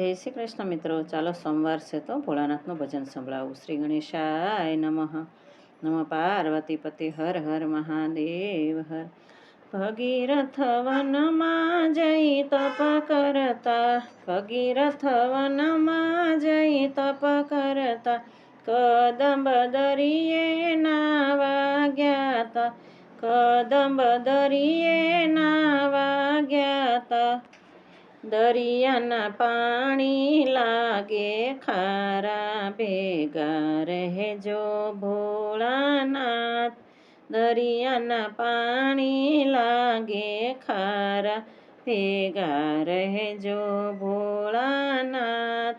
જય શ્રી કૃષ્ણ મિત્રો. ચાલો સોમવાર છે તો ભોળાનાથનું ભજન સંભળાવું. શ્રી ગણેશાય નમઃ. નમ પાર્વતી પતિ હર હર મહાદેવ હર. ભગીરથ વનમાં જઈ તપ કરતા. ભગીરથ વનમાં જઈ તપ કરતા. કદંબ દરિયે નાવા ગયા તા. કદંબ દરિયે નાવા ગયા તા. દરિયાના પાણી લાગે, ખારા ભેગા રહેજો ભોળાનાથ. દરિયાના પાણી લાગે, ખારા ભેગા રહેજો ભોળાનાથ.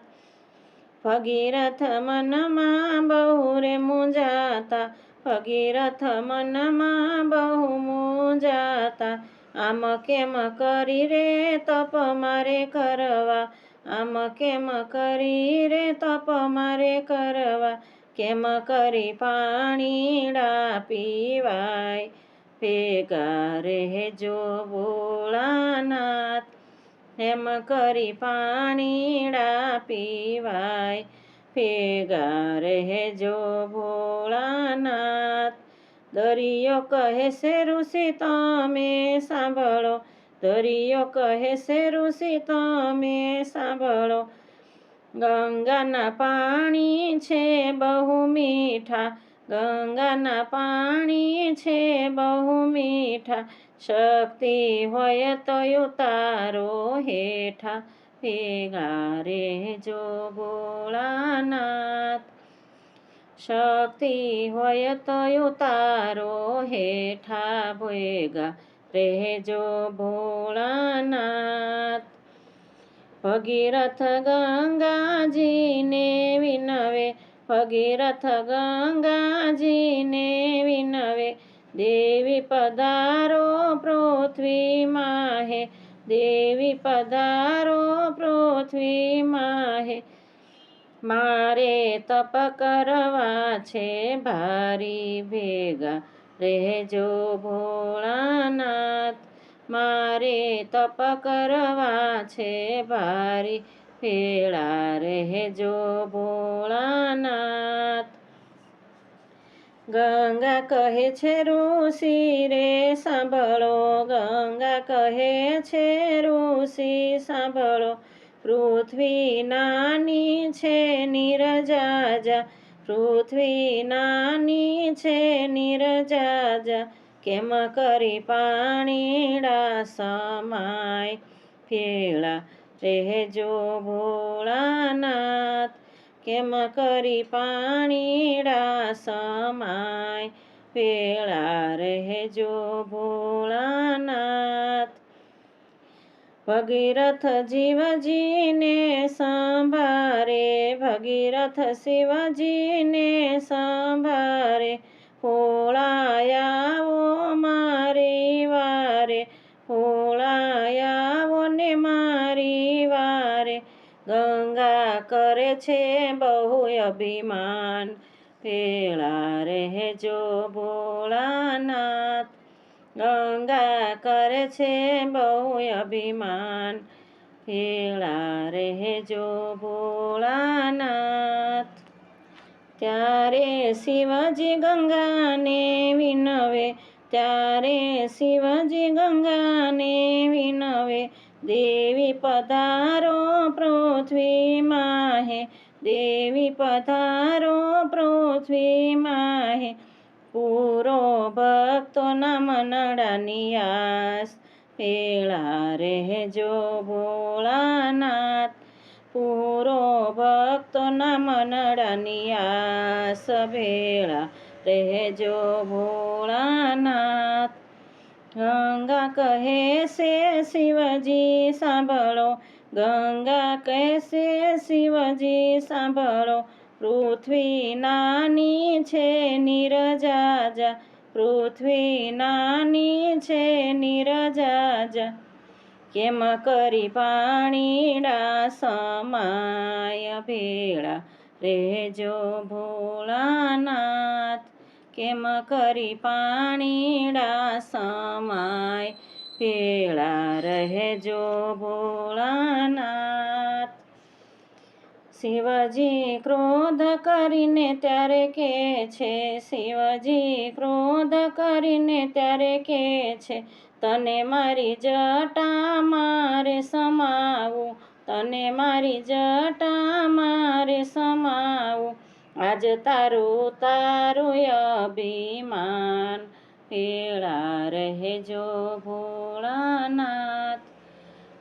ભગીરથ મનમાં બહુ રે મુંજાતા ભગીરથ મનમાં બહુ મૂંઝાતા. આમ કેમ કરી રે તપ મારે કરવા? આમ કેમ કરી રે તપ મારે કરવા? કેમ કરી પાણીડા પીવાય? ભેગા રહેજો ભોળાનાથ. એમ કરી પાણીડા પીવાય. ભેગા રહેજો ભોળાનાથ. દરિયો કહે છે ઋષિ, તમે સાંભળો. દરિયો કહે છે ઋષિ, તમે સાંભળો. ગંગાના પાણી છે બહુ મીઠા, ગંગાના પાણી છે બહુ મીઠા, શક્તિ હોય તો ઉતારો હેઠા, ભેગા રેજો ભોળાનાથ. શક્તિ હોય તો તારો હેઠા ભેગા રહેજો ભોળાનાથ. ભગીરથ ગંગાજીને વિનવે, ભગીરથ ગંગાજીને વિનવે, દેવી પધારો પૃથ્વી માહે દેવી પધારો પૃથ્વીમાં હે મારે તપ કરવા છે, ભારી ભેગા રહેજો ભોળાનાથ. મારે તપ કરવા છે, ભારી ભેળા રહેજો ભોળાનાથ. ગંગા કહે છે, ઋષિ રે, સાંભળો. ગંગા કહે છે, ઋષિ, સાંભળો. પૃથ્વી નાની છે નિરજાજા. પૃથ્વી નાની છે નિરજાજા. કેમ કરી પાણીડા સમાય? ફેળા રહેજો ભોળાનાથ. કેમ કરી પાણીડા સમાય? વેળા રહેજો ભોળાનાથ. ભગીરથ જીવજીને સંભારે ભગીરથ શિવજીને સંભારે હોળાયાવો મારી વારે હોળાયાવો ને મારી વારે. ગંગા કરે છે બહુ અભિમાન, પેળા રહેજો ભોળાનાથ. ગંગા કરે છે બહુ અભિમાન. ભેળા રહેજો ભોળાનાથ. ત્યારે શિવજી ગંગાને વિનવે, ત્યારે શિવજી ગંગાને વિનવે. દેવી પધારો પૃથ્વીમાં માહે, દેવી પધારો પૃથ્વીમાં હે પૂરો ભક્તોના મનડાની આસ પેળા રહેજો ભોળાનાથ. પૂરો ભક્તોના મનડાની આસ ભેળા રહેજો ભોળાનાથ. ગંગા કહે છે, શિવજી, સાંભળો. ગંગા કહેશે શિવજી, સાંભળો. પૃથ્વી નાની છે, નિરજાજા. પૃથ્વી નાની છે નિરજાજા, કેમ કરી પાણીડા સમાય ભેળા? રહેજો ભોળાનાથ, કેમ કરી પાણીડા સમાય ભેળા? રહેજો ભોળાનાથ શિવજી ક્રોધ કરીને ત્યારે કે છે? શિવજી ક્રોધ કરીને ત્યારે કે છે? તને મારી જટા મારે સમાવું, તને મારી જટા મારે સમાવું. આજ તારું તારું અભિમાન, પીળા રહેજો ભોળાનાથ.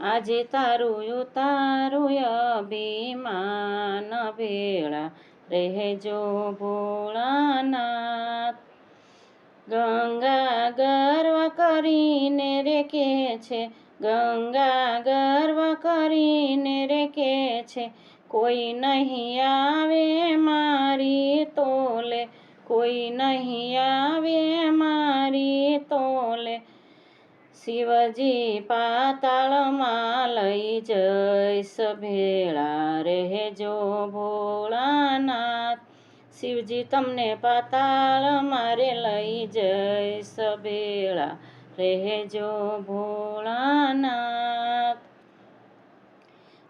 આજે તારું તારું અભિમાન ભેળા રહેજો ભોળાનાથ. ગંગા ગર્વ કરીને રે કે છે, ગંગા ગર્વ કરીને રે કે છે. કોઈ નહીં આવે મારી તોલે, કોઈ નહીં આવે મારી તોલે. શિવજી પાતાળમાં લઈ જઈશ ભેળા રહેજો ભોળાનાથ. શિવજી તમને પાતાળ મારે લઈ જઈશ ભેળા રહેજો ભોળાનાથ.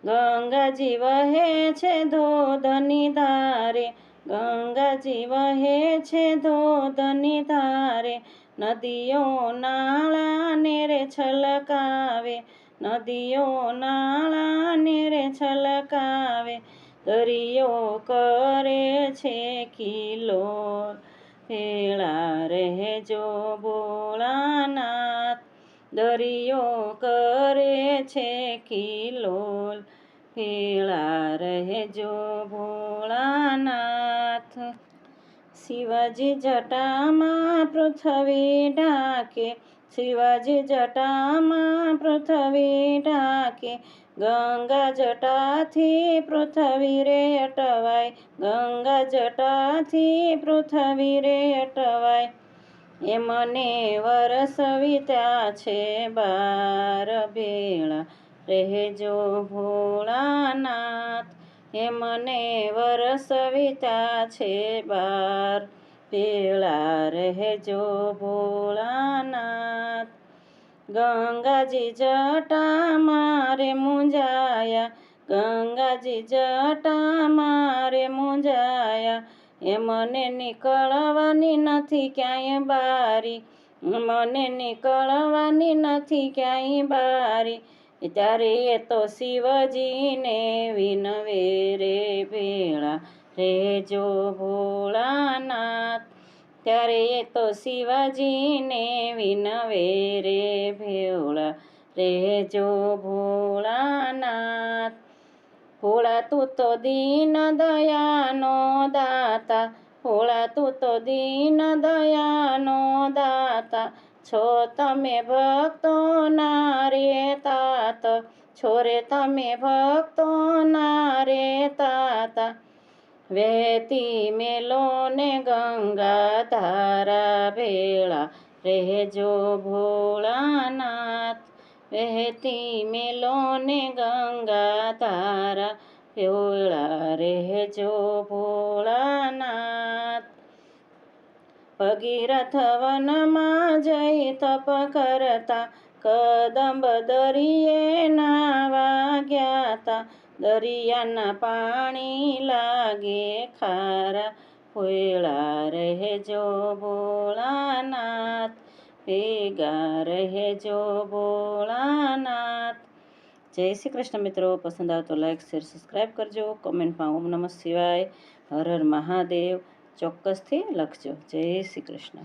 ગંગાજી વહે છે ધોધની ધારે, ગંગાજી વહે છે ધોધની ધારે નદીઓ નાળાને રે છલકાવે, નદીઓ નાળાને રે છલકાવે, દરિયો કરે છે કિલો, ભેળા રહેજો ભોળાનાથ, દરિયો કરે છે કિલોલ ભેળા રહેજો ભોળાનાથ. શિવાજી જટામાં પૃથ્વી ઢાકે, શિવાજી જટામાં પૃથ્વી ઢાકે. ગંગા જટાથી પૃથ્વી રે અટવાય, ગંગા જટાથી પૃથ્વી રે અટવાય. એ મને વરસવિતા છે બાર ભેળા, રહેજો ભોળાનાથ. હે મને વરસવિતા છે બાર. ભેળા રહેજો ભોળાનાથ. ગંગાજી જટા મારે મુંજાયા ગંગાજી જટા મારે મુંજાયા એ મને નીકળવાની નથી ક્યાંય બારી. મને નીકળવાની નથી ક્યાંય બારી. ત્યારે એ તો શિવજીને વિનવે રે ભેળા રેજો ભોળાનાથ. ત્યારે એ તો શિવાજીને વિનવે રે ભેળા રેજો ભોળાનાથ. ભોળા તું તો દીન દયાનો દાતા, ભોળા તું તો દીન દયાનો દાતા છો તમે ભક્તો ના રે તાત છોરે તમે ભક્તો ના રે તાતા. વહેતી મેલો ને ગંગા તારા ભેળા, રહેજો ભોળાનાથ. વહેતી મેલો ને ગંગા તારા ભેળા, રહેજો ભોળાનાથ. ભગીરથ વનમાં જઈ તપ કરતા, કદંબ દરિયે નાવા ગયા તા દરિયાના પાણી લાગે ખારા, ફોયળા રહેજો ભોળાનાથ, ભેગા રહેજો ભોળાનાથ. જય શ્રી કૃષ્ણ મિત્રો, પસંદ આવતો લાઈક શેર સબસ્ક્રાઈબ કરજો. કોમેન્ટમાં ઓમ નમઃ શિવાય. હર હર મહાદેવ. ચોક્કસથી લખજો. જય શ્રી કૃષ્ણ.